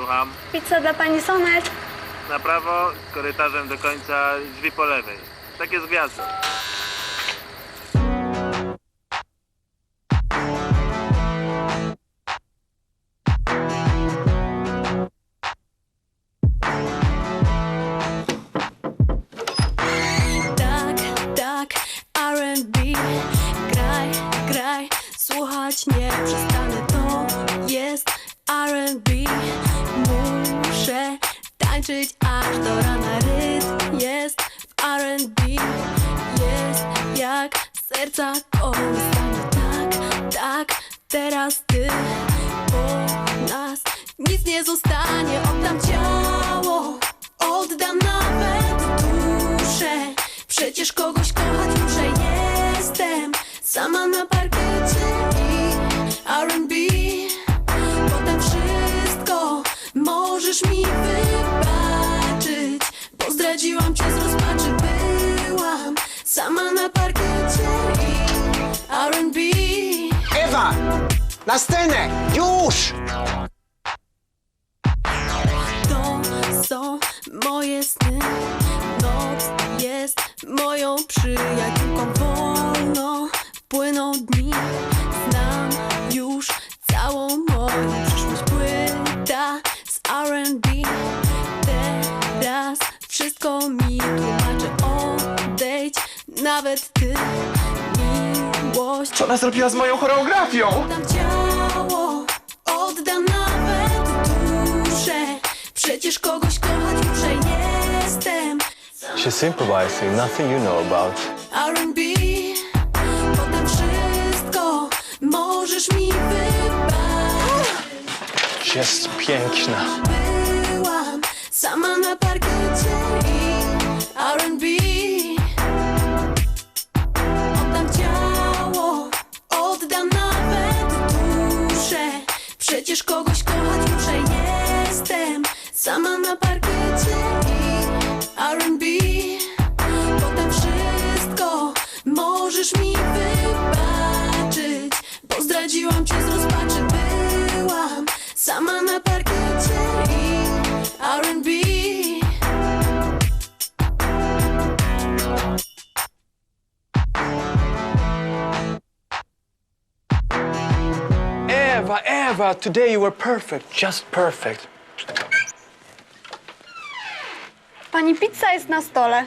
Słucham. Pizza dla pani Sonet. Na prawo, korytarzem do końca, drzwi po lewej. Tak jest gwiazdą. Tak, tak, R&B Graj, graj, słuchać nie przestanę To jest R&B Muszę tańczyć aż do rana. Rytm jest w R&B Jest jak serca kołysanie Tak, tak, teraz ty Po nas nic nie zostanie. Oddam ciało, oddam nawet duszę. Przecież kogoś kochać muszę. Jestem sama na parkiecie możesz mi wybaczyć Bo zdradziłam cię z rozpaczy Byłam sama na parkiecie i R&B Ewa! Na scenę! Już! To są moje sny Noc jest moją przyjaciółką Wolno płyną dni Znam już całą moją przyszłość R&B Teraz wszystko mi tłumaczy. Odejdź nawet ty Miłość. Co ona zrobiła z moją choreografią? Oddam ciało, oddam nawet duszę. Przecież kogoś kochać muszę, jestem. She's improvising, nothing you know about. R&B Potem wszystko możesz mi wybaczyć Jest piękna. Byłam sama na parkiecie i R&B Oddam ciało, oddam nawet duszę. Przecież kogoś kochać muszę, jestem. Sama na parkiecie Eva, Eva, today you were perfect, just perfect. Pani pizza jest na stole.